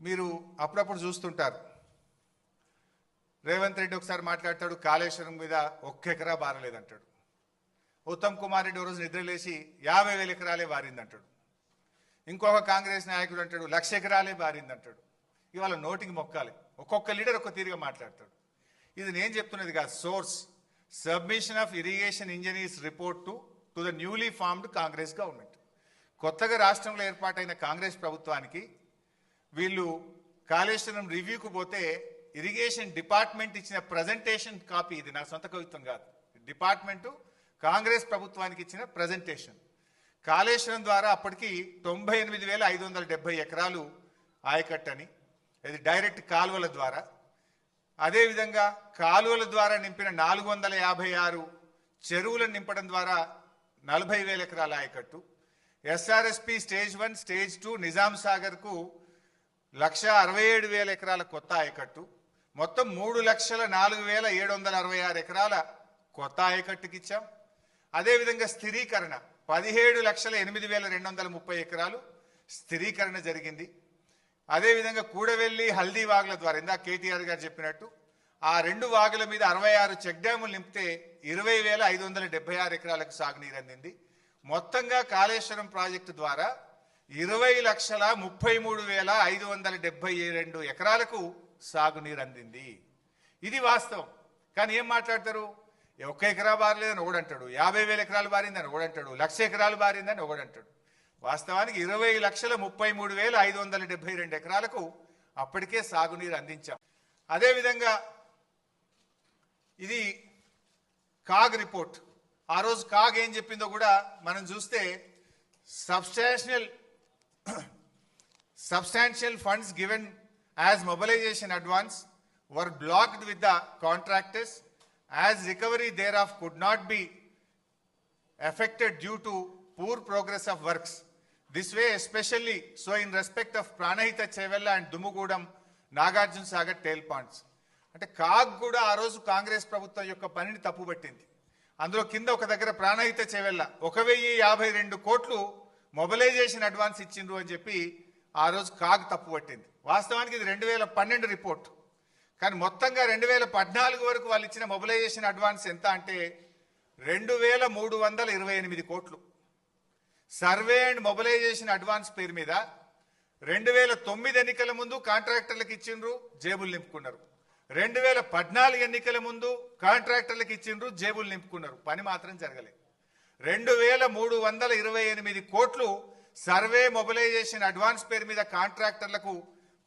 మీరు అప్పుడప్పుడు చూస్తుంటారు. రేవంత్ రెడ్డి ఒకసారి మాట్లాడతాడు కాళేశ్వరం మీద ఒక్క ఎకరా బారలేదంటాడు ఉత్తమ్ కుమార్ రెడ్డి రోజు నిద్రలేసి యాభై వేల ఎకరాలే బారిందంటాడు. ఇంకొక కాంగ్రెస్ నాయకుడు అంటాడు లక్ష ఎకరాలే బారిందంటాడు. ఇవాళ నోటికి మొక్కాలి. ఒక్కొక్క లీడర్ ఒక్క తీరుగా మాట్లాడతాడు. ఇది నేను చెప్తున్నది కాదు source. Submission of irrigation engineers report to to the newly formed Congress government. కొత్తగా రాష్ట్రంలో ఏర్పాటైన కాంగ్రెస్ ప్రభుత్వానికి వీళ్ళు కాళేశ్వరం రివ్యూకు పోతే ఇరిగేషన్ డిపార్ట్మెంట్ ఇచ్చిన ప్రజెంటేషన్ కాపీ ఇది నా సొంత కవిత్వం కాదు. డిపార్ట్మెంటు కాంగ్రెస్ ప్రభుత్వానికి ఇచ్చిన ప్రజెంటేషన్ కాళేశ్వరం ద్వారా అప్పటికి తొంభై ఎనిమిది వేల ఐదు వందల డెబ్బై ఎకరాలు ఆయకట్టని ఇది డైరెక్ట్ కాలువల ద్వారా. అదేవిధంగా కాలువల ద్వారా నింపిన నాలుగు వందల యాభై ఆరు చెరువులను నింపడం ద్వారా నలభై వేల ఎకరాల ఆయకట్టు. SRSP stage one stage two Nizam సాగర్కు లక్ష అరవై ఏడు వేల ఎకరాల కొత్త ఆయకట్టు. మొత్తం మూడు లక్షల నాలుగు వేల ఏడు వందల అరవై ఆరు ఎకరాల కొత్త ఆయకట్టుకి ఇచ్చాం. అదేవిధంగా స్థిరీకరణ పదిహేడు లక్షల ఎనిమిది వేల రెండు వందల ముప్పై ఎకరాలు స్థిరీకరణ జరిగింది. అదేవిధంగా కూడవెల్లి హల్దీ వాగుల ద్వారా ఇందాక కేటీఆర్ గారు చెప్పినట్టు ఆ రెండు వాగుల మీద అరవై ఆరు చెక్ డ్యాములు నింపితే ఇరవై వేల ఐదు వందల డెబ్బై ఆరు ఎకరాలకు సాగునీరు అందింది. మొత్తంగా కాళేశ్వరం ప్రాజెక్టు ద్వారా ఇరవై లక్షల ముప్పై మూడు వేల ఐదు వందల డెబ్బై రెండు ఎకరాలకు సాగునీరు అందింది. ఇది వాస్తవం. కానీ ఏం మాట్లాడతారు? ఒక్క ఎకరా బారలేదని ఒకడంటాడు యాభై వేల ఎకరాలు బారిందని ఒకడంటాడు లక్ష ఎకరాలు బారిందని ఒకడంటాడు వాస్తవానికి ఇరవై లక్షల ముప్పై మూడు వేల ఐదు వందల డెబ్బై రెండు ఎకరాలకు అప్పటికే సాగునీరు అందించాం. అదేవిధంగా ఇది కాగ్ రిపోర్ట్. ఆ రోజు కాగ్ ఏం చెప్పిందో కూడా మనం చూస్తే substantial substantial funds given as mobilization advance were blocked with the contractors as recovery thereof could not be affected due to poor progress of works. This way especially so in respect of Pranahita Chevella and Dumugudam Nagarjuna Sagar tail ponds అంటే CAG కూడా ఆ రోజు కాంగ్రెస్ ప్రభుత్వం యొక్క పనిని తప్పుపట్టింది అందులో కింద ఒక దగ్గర ప్రాణహిత చెవెల్ల ఒక వెయ్యి యాభై రెండు కోట్లు మొబిలైజేషన్ అడ్వాన్స్ ఇచ్చిండ్రు అని చెప్పి ఆ రోజు కాగ్ తప్పుపట్టింది వాస్తవానికి ఇది రెండు వేల పన్నెండు రిపోర్ట్. కానీ మొత్తంగా రెండు వేల పద్నాలుగు వరకు వాళ్ళు ఇచ్చిన మొబిలైజేషన్ అడ్వాన్స్ ఎంత అంటే రెండు వేల మూడు వందల ఇరవై ఎనిమిది కోట్లు. సర్వే అండ్ మొబిలైజేషన్ అడ్వాన్స్ పేరు మీద రెండు వేల తొమ్మిది ఎన్నికల ముందు కాంట్రాక్టర్లకు ఇచ్చిండ్రు జేబులు నింపుకున్నారు. రెండు వేల పద్నాలుగు ఎన్నికల ముందు కాంట్రాక్టర్లకు ఇచ్చిండ్రు జేబులు నింపుకున్నారు. పని మాత్రం జరగలేదు రెండు వేల మూడు వందల ఇరవై ఎనిమిది కోట్లు సర్వే మొబిలైజేషన్ అడ్వాన్స్ పేరు మీద కాంట్రాక్టర్లకు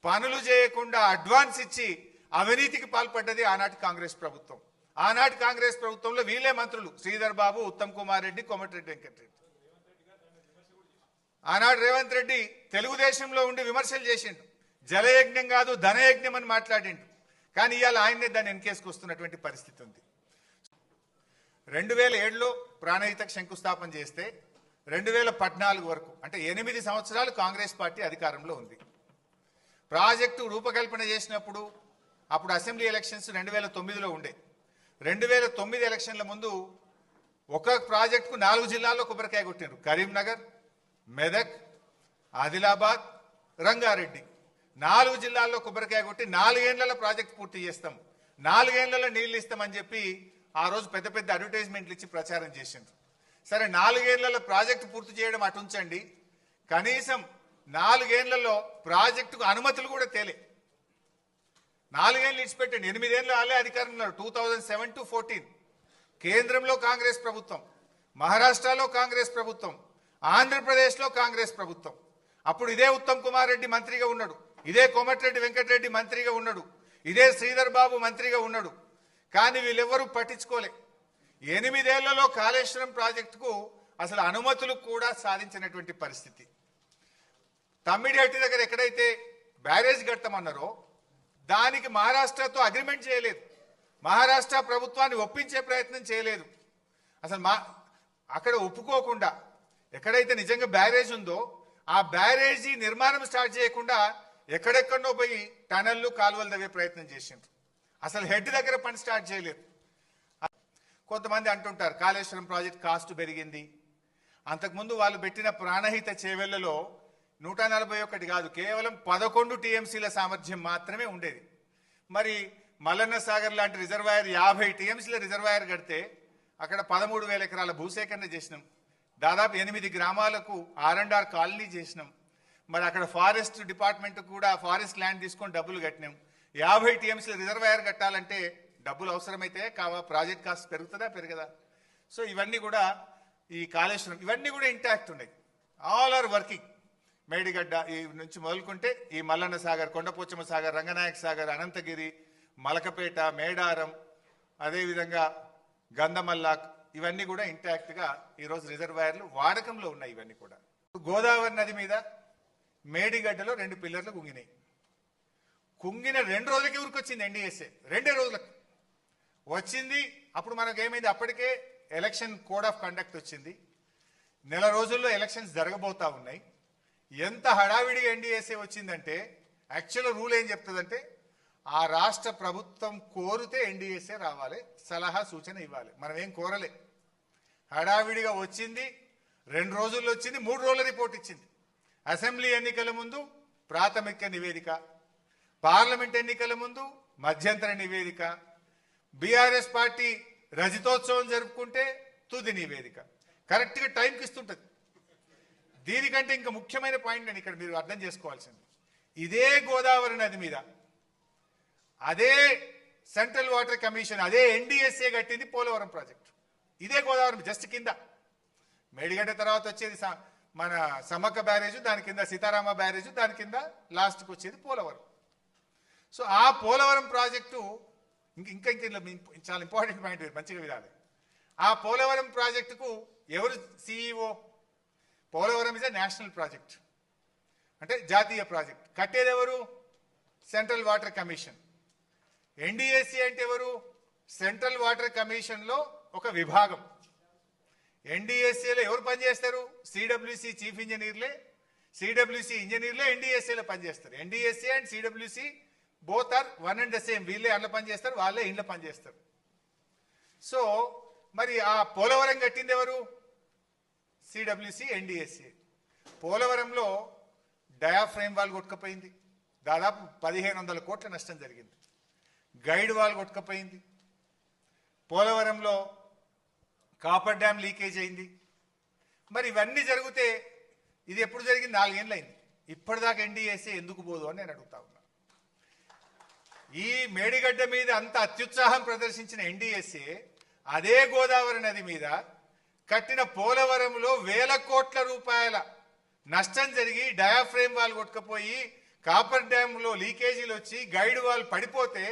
పనులు చేయకుండా అడ్వాన్స్ ఇచ్చి అవినీతికి పాల్పడ్డది ఆనాటి కాంగ్రెస్ ప్రభుత్వం. ఆనాటి కాంగ్రెస్ ప్రభుత్వంలో వీళ్ళే మంత్రులు. శ్రీధర్ బాబు ఉత్తమ్ కుమార్ రెడ్డి కోమటిరెడ్డి వెంకటరెడ్డి. ఆనాడు రేవంత్ రెడ్డి తెలుగుదేశంలో ఉండి విమర్శలు చేసిండు. జలయజ్ఞం కాదు ధనయజ్ఞం అని మాట్లాడిండు. కానీ ఇవాళ ఆయన్నే దాన్ని వెనకేసుకొస్తున్నటువంటి పరిస్థితి ఉంది. రెండు వేల ఏడులో ప్రాణహితకు శంకుస్థాపన చేస్తే రెండు వేల పద్నాలుగు వరకు అంటే ఎనిమిది సంవత్సరాలు కాంగ్రెస్ పార్టీ అధికారంలో ఉంది. ప్రాజెక్టు రూపకల్పన చేసినప్పుడు అప్పుడు అసెంబ్లీ ఎలక్షన్స్ రెండు వేల తొమ్మిదిలో ఉండే. రెండు వేల తొమ్మిది ఎలక్షన్ల ముందు ఒక ప్రాజెక్టుకు నాలుగు జిల్లాల్లో కొబ్బరికాయ కొట్టినారు కరీంనగర్ మెదక్ ఆదిలాబాద్ రంగారెడ్డి. నాలుగు జిల్లాల్లో కొబ్బరికాయ కొట్టి నాలుగేళ్ళలో ప్రాజెక్ట్ పూర్తి చేస్తాం. నాలుగేళ్ళలో నీళ్ళు ఇస్తామని చెప్పి ఆ రోజు పెద్ద పెద్ద అడ్వర్టైజ్మెంట్లు ఇచ్చి ప్రచారం చేసిండ్రు. సరే నాలుగేళ్ళలో ప్రాజెక్టు పూర్తి చేయడం అటుంచండి కనీసం నాలుగేళ్ళలో ప్రాజెక్టుకు అనుమతులు కూడా తేలే. నాలుగేళ్ళు ఇచ్చిపెట్టండి. ఎనిమిదేళ్ళు వాళ్ళే అధికారంలో two thousand seven to fourteen కేంద్రంలో కాంగ్రెస్ ప్రభుత్వం మహారాష్ట్రలో కాంగ్రెస్ ప్రభుత్వం ఆంధ్రప్రదేశ్లో కాంగ్రెస్ ప్రభుత్వం. అప్పుడు ఇదే ఉత్తమ్ కుమార్ రెడ్డి మంత్రిగా ఉన్నాడు. ఇదే కోమటిరెడ్డి వెంకటరెడ్డి మంత్రిగా ఉన్నాడు. ఇదే శ్రీధర్ బాబు మంత్రిగా ఉన్నాడు. కానీ వీళ్ళెవ్వరూ పట్టించుకోలే. ఎనిమిదేళ్ళలో కాళేశ్వరం ప్రాజెక్టుకు అసలు అనుమతులు కూడా సాధించినటువంటి పరిస్థితి. తమ్మిడిహట్టి దగ్గర ఎక్కడైతే బ్యారేజ్ కట్టమన్నారో దానికి మహారాష్ట్రతో అగ్రిమెంట్ చేయలేదు. మహారాష్ట్ర ప్రభుత్వాన్ని ఒప్పించే ప్రయత్నం చేయలేదు. అసలు మా అక్కడ ఒప్పుకోకుండా ఎక్కడైతే నిజంగా బ్యారేజ్ ఉందో ఆ బ్యారేజీ నిర్మాణం స్టార్ట్ చేయకుండా ఎక్కడెక్కడో పోయి టనళ్ళు కాలువలు తవ్వే ప్రయత్నం చేసిండ్రు. అసలు హెడ్ దగ్గర పని స్టార్ట్ చేయలేదు. కొంతమంది అంటుంటారు కాళేశ్వరం ప్రాజెక్ట్ కాస్ట్ పెరిగింది. అంతకుముందు వాళ్ళు పెట్టిన ప్రాణహిత చేవెళ్ళలో నూట నలభై ఒకటి కాదు కేవలం పదకొండు టీఎంసీల సామర్థ్యం మాత్రమే ఉండేది. మరి మల్లన్న సాగర్ లాంటి రిజర్వాయర్ యాభై టీఎంసీల రిజర్వాయర్ కడితే అక్కడ పదమూడు వేల ఎకరాల భూసేకరణ చేసినాం. దాదాపు ఎనిమిది గ్రామాలకు ఆర్ అండ్ ఆర్ కాలనీ చేసినాం. మరి అక్కడ ఫారెస్ట్ డిపార్ట్మెంట్ కూడా ఫారెస్ట్ ల్యాండ్ తీసుకొని డబ్బులు కట్టినాం. యాభై టీఎంసీల రిజర్వాయర్ కట్టాలంటే డబ్బులు అవసరమైతే కావా? ప్రాజెక్ట్ కాస్ట్ పెరుగుతుందా? పెరగదా? సో ఇవన్నీ కూడా ఈ కాళేశ్వరం ఇవన్నీ కూడా ఇంటాక్ట్ ఉన్నాయి. ఆల్ ఆర్ వర్కింగ్ మేడిగడ్డ ఈ నుంచి మొదలుకుంటే ఈ మల్లన్న సాగర్ కొండపోచమ్మ సాగర్ రంగనాయక సాగర్ అనంతగిరి మలకపేట మేడారం అదేవిధంగా గంధమల్లాక్ ఇవన్నీ కూడా ఇంటాక్ట్గా ఈరోజు రిజర్వాయర్లు వాడకంలో ఉన్నాయి ఇవన్నీ కూడా. గోదావరి నది మీద మేడిగడ్డలో రెండు పిల్లర్లు గుంగినాయి కుంగిన రెండు రోజులకి ఊరికొచ్చింది ఎన్డీఎస్ఏ రెండే రోజులకు. వచ్చింది అప్పుడు మనకు ఏమైంది అప్పటికే ఎలక్షన్ కోడ్ ఆఫ్ కండక్ట్ వచ్చింది. నెల రోజుల్లో ఎలక్షన్స్ జరగబోతా ఉన్నాయి. ఎంత హడావిడిగా ఎన్డీఎస్ఏ వచ్చిందంటే యాక్చువల్ రూల్ ఏం చెప్తుందంటే ఆ రాష్ట్ర ప్రభుత్వం కోరితే ఎన్డీఎస్ఏ రావాలి సలహా సూచన ఇవ్వాలి. మనం ఏం కోరలే. హడావిడిగా వచ్చింది రెండు రోజుల్లో వచ్చింది మూడు రోజుల రిపోర్ట్ ఇచ్చింది. అసెంబ్లీ ఎన్నికల ముందు ప్రాథమిక నివేదిక. పార్లమెంట్ ఎన్నికల ముందు మధ్యంతర నివేదిక బీఆర్ఎస్ పార్టీ రజతోత్సవం జరుపుకుంటే తుది నివేదిక. కరెక్ట్గా టైంకి ఇస్తుంటుంది. దీనికంటే ఇంకా ముఖ్యమైన పాయింట్ అని ఇక్కడ మీరు అర్థం చేసుకోవాల్సింది. ఇదే గోదావరి నది మీద అదే సెంట్రల్ వాటర్ కమిషన్ అదే ఎన్డీఎస్ఏ కట్టింది పోలవరం ప్రాజెక్ట్. ఇదే గోదావరి జస్ట్ కింద. మేడిగడ్డ తర్వాత వచ్చేది స- మన సమ్మక్క బ్యారేజ్ దాని కింద సీతారామ బ్యారేజ్ దాని కింద లాస్ట్కి వచ్చేది పోలవరం. సో ఆ పోలవరం ప్రాజెక్టు ఇంకా ఇంకా ఇందులో చాలా ఇంపార్టెంట్ పాయింట్ మంచిగా వినాలి. ఆ పోలవరం ప్రాజెక్టుకు ఎవరు CEO Polavaram is a national project అంటే జాతీయ ప్రాజెక్ట్. కట్టేది ఎవరు? సెంట్రల్ వాటర్ కమిషన్ ఎన్డిఎస్సి అంటే ఎవరు? సెంట్రల్ వాటర్ కమిషన్లో ఒక విభాగం. ఎన్డిఎస్ఏలో ఎవరు పనిచేస్తారు? సిడబ్ల్యూసి చీఫ్ ఇంజనీర్లే సిడబ్ల్యూసి ఇంజనీర్లే ఎన్డిఎస్ఏలో పనిచేస్తారు. NDSA and CWC both are one and the same. వీళ్ళే అందులో పనిచేస్తారు వాళ్ళే ఇంట్లో పనిచేస్తారు సో మరి ఆ పోలవరం కట్టింది ఎవరు? సిడబ్ల్యూసి ఎన్డిఎస్సి పోలవరంలో డయాఫ్రేమ్ వాల్ కొట్టుకపోయింది. దాదాపు పదిహేను వందల కోట్ల నష్టం జరిగింది. గైడ్ వాల్ కొట్టుకపోయింది. పోలవరంలో కాపర్ డ్యామ్ లీకేజ్ అయింది. మరి ఇవన్నీ జరిగితే ఇది ఎప్పుడు జరిగింది? నాలుగేళ్ళు అయింది ఇప్పటిదాకా ఎన్డీఎస్ఏ ఎందుకు పోదు అని నేను అడుగుతా ఉన్నా. ఈ మేడిగడ్డ మీద అంత అత్యుత్సాహం ప్రదర్శించిన ఎన్డీఎస్ఏ అదే గోదావరి నది మీద కట్టిన పోలవరంలో వేల కోట్ల రూపాయల నష్టం జరిగి డయాఫ్రేమ్ వాల్ కొట్టుకపోయి కాపర్ డ్యాంలో లీకేజీలు వచ్చి గైడ్ వాల్ పడిపోతే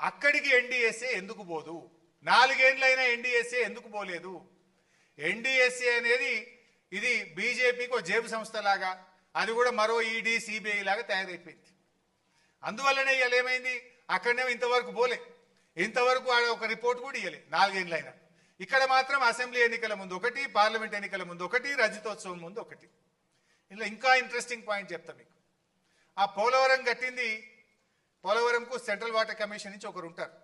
అక్కడికి ఎన్డీఎస్ఏ ఎందుకు పోదు? నాలుగేండ్లైనా ఎన్డీఎస్ఏ ఎందుకు పోలేదు? ఎన్డీఎస్ఏ అనేది ఇది బీజేపీకి ఒక జేబు సంస్థ లాగా అది కూడా మరో ఈడీ సిబిఐ లాగా తయారైపోయింది. అందువల్లనే ఇవాళ ఏమైంది? అక్కడనే ఇంతవరకు పోలే. ఇంతవరకు ఆడ ఒక రిపోర్ట్ కూడా ఇవ్వలే నాలుగేళ్ళైనా ఇక్కడ మాత్రం అసెంబ్లీ ఎన్నికల ముందు ఒకటి పార్లమెంట్ ఎన్నికల ముందు ఒకటి రజతోత్సవం ముందు ఒకటి. ఇలా ఇంకా ఇంట్రెస్టింగ్ పాయింట్ చెప్తా మీకు. ఆ పోలవరం కట్టింది పోలవరంకు సెంట్రల్ వాటర్ కమిషన్ నుంచి ఒకరు ఉంటారు.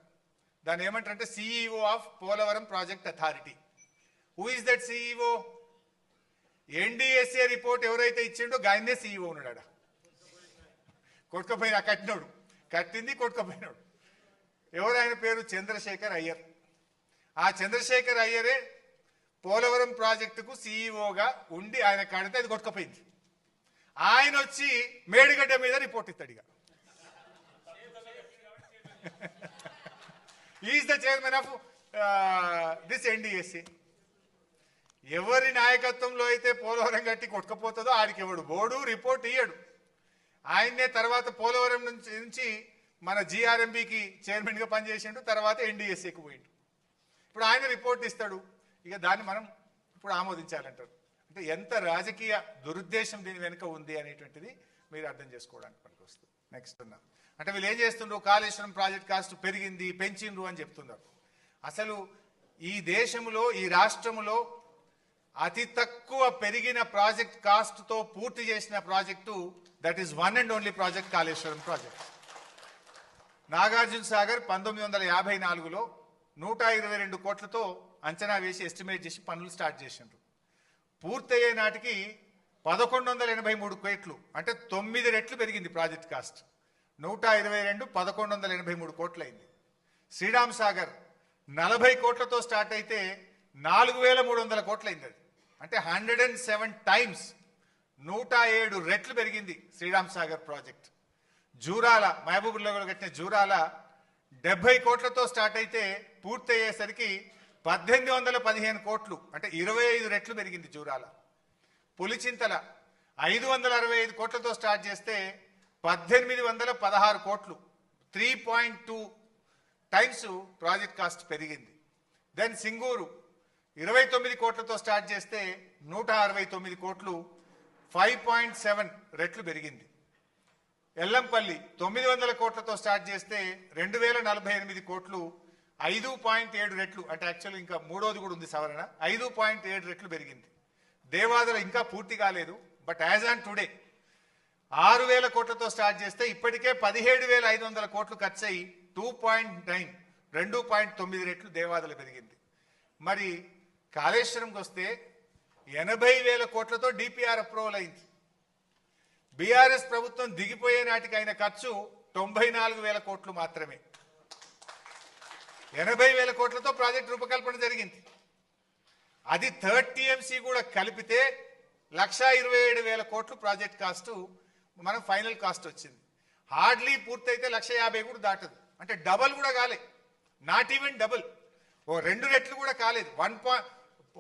దాన్ని ఏమంటారంటే CEO of Polavaram project authority. Who is that CEO NDSA report ఎవరైతే ఇచ్చిండో గాయనే సిఇఓ ఉన్నాడు ఆడ. కట్టినోడు. కట్టింది కొట్టుకపోయినాడు. ఎవరు ఆయన పేరు? చంద్రశేఖర్ అయ్యర్. ఆ చంద్రశేఖర్ అయ్యరే పోలవరం ప్రాజెక్టుకు సీఈఓగా ఉండి ఆయన కడితే అది కొట్టుకపోయింది. ఆయన వచ్చి మేడిగడ్డ మీద రిపోర్ట్ ఇస్తాడు ఇక. Is the chairman of this NDSC ఎవరి నాయకత్వంలో అయితే పోలవరం గట్టి కొట్టుకపోతుందో ఆడికి ఎవడు బోర్డు రిపోర్ట్ ఇయ్యడు. ఆయన్నే తర్వాత పోలవరం నుంచి నుంచి మన జిఆర్ఎంబికి చైర్మన్గా పనిచేసిండు తర్వాత ఎన్డీఎస్ఏకి పోయిండు. ఇప్పుడు ఆయన రిపోర్ట్ ఇస్తాడు. ఇక దాన్ని మనం ఇప్పుడు ఆమోదించాలంటారు. అంటే ఎంత రాజకీయ దురుద్దేశం దీని వెనుక ఉంది అనేటువంటిది మీరు అర్థం చేసుకోవడానికి పనికి వస్తుంది. నెక్స్ట్ ఉన్నా అంటే వీళ్ళు ఏం చేస్తుండ్రు? కాళేశ్వరం ప్రాజెక్ట్ కాస్ట్ పెరిగింది పెంచిండ్రు అని చెప్తున్నారు. అసలు ఈ దేశంలో ఈ రాష్ట్రములో అతి తక్కువ పెరిగిన ప్రాజెక్ట్ కాస్ట్తో పూర్తి చేసిన project that is one and only project Kaleshwaram project. Nagarjuna Sagar పంతొమ్మిది వందల యాభై నాలుగులో నూట ఇరవై రెండు కోట్లతో అంచనా వేసి ఎస్టిమేట్ చేసి పనులు స్టార్ట్ చేసిండ్రు. పూర్తయ్యే నాటికి పదకొండు వందల ఎనభై మూడు కోట్లు అంటే తొమ్మిది రెట్లు పెరిగింది ప్రాజెక్ట్ కాస్ట్. నూట ఇరవై రెండు పదకొండు వందల ఎనభై మూడు కోట్లయింది శ్రీరామ్ సాగర్ నలభై కోట్లతో స్టార్ట్ అయితే నాలుగు వేల మూడు వందల కోట్లయింది అది. అంటే హండ్రెడ్ అండ్ సెవెన్ టైమ్స్ నూట ఏడు రెట్లు పెరిగింది శ్రీరామ్ సాగర్ ప్రాజెక్ట్. జూరాల మహబూబుల్లో కట్టిన జూరాల డెబ్బై కోట్లతో స్టార్ట్ అయితే పూర్తయ్యేసరికి పద్దెనిమిది వందల పదిహేను కోట్లు అంటే ఇరవై ఐదు రెట్లు పెరిగింది జూరాల. పులిచింతల ఐదు వందల అరవై ఐదు కోట్లతో స్టార్ట్ చేస్తే పద్దెనిమిది వందల పదహారు కోట్లు three point two times project cost పెరిగింది. దెన్ సింగూరు ఇరవై తొమ్మిది కోట్లతో స్టార్ట్ చేస్తే నూట అరవై తొమ్మిది కోట్లు ఫైవ్ పాయింట్ సెవెన్ రెట్లు పెరిగింది. ఎల్లంపల్లి తొమ్మిది వందల కోట్లతో స్టార్ట్ చేస్తే రెండు వేల నలభై ఎనిమిది కోట్లు ఐదు పాయింట్ ఏడు రెట్లు. అంటే యాక్చువల్ ఇంకా మూడోది కూడా ఉంది సవరణ. ఐదు పాయింట్ ఏడు రెట్లు పెరిగింది. దేవాదుల ఇంకా పూర్తి కాలేదు. బట్ యాజ్ ఆన్ టుడే ఆరు వేల కోట్లతో స్టార్ట్ చేస్తే ఇప్పటికే పదిహేడు వేల ఐదు వందల కోట్లు ఖర్చు అయ్యి టూ పాయింట్ నైన్ రెండు పాయింట్ తొమ్మిది రెట్లు దేవాదులు పెరిగింది. మరి కాళేశ్వరంకి వస్తే ఎనభై వేల కోట్లతో డిపిఆర్ అప్రూవల్ అయింది. బీఆర్ఎస్ ప్రభుత్వం దిగిపోయే నాటికి అయిన ఖర్చు తొంభై నాలుగు వేల కోట్లు మాత్రమే. ఎనభై వేల కోట్లతో ప్రాజెక్ట్ రూపకల్పన జరిగింది. అది థర్డ్ టీఎంసీ కూడా కలిపితే లక్షా ఇరవై ఏడు వేల కోట్లు ప్రాజెక్ట్ కాస్ట్ మనం ఫైనల్ కాస్ట్ వచ్చింది. హార్డ్లీ పూర్తయితే లక్ష యాభై కూడా దాటదు. అంటే డబల్ కూడా కాలే. Not even double. ఓ రెండు రెట్లు కూడా కాలేదు. One point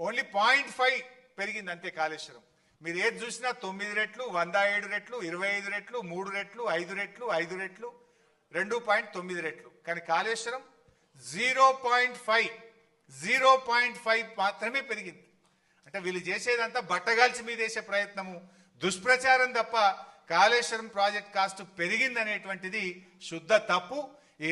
only point five పెరిగింది అంతే కాళేశ్వరం. మీరు ఏది చూసినా తొమ్మిది రెట్లు వంద ఏడు రెట్లు ఇరవై ఐదు రెట్లు మూడు రెట్లు ఐదు రెట్లు ఐదు రెట్లు రెండు పాయింట్ తొమ్మిది రెట్లు. కానీ Kaleshwaram zero point five zero point five మాత్రమే పెరిగింది. అంటే వీళ్ళు చేసేదంతా బట్టగాల్చి మీద వేసే ప్రయత్నము దుష్ప్రచారం తప్ప కాళేశ్వరం ప్రాజెక్ట్ కాస్ట్ పెరిగిందనేటువంటిది శుద్ధ తప్పు. ఈ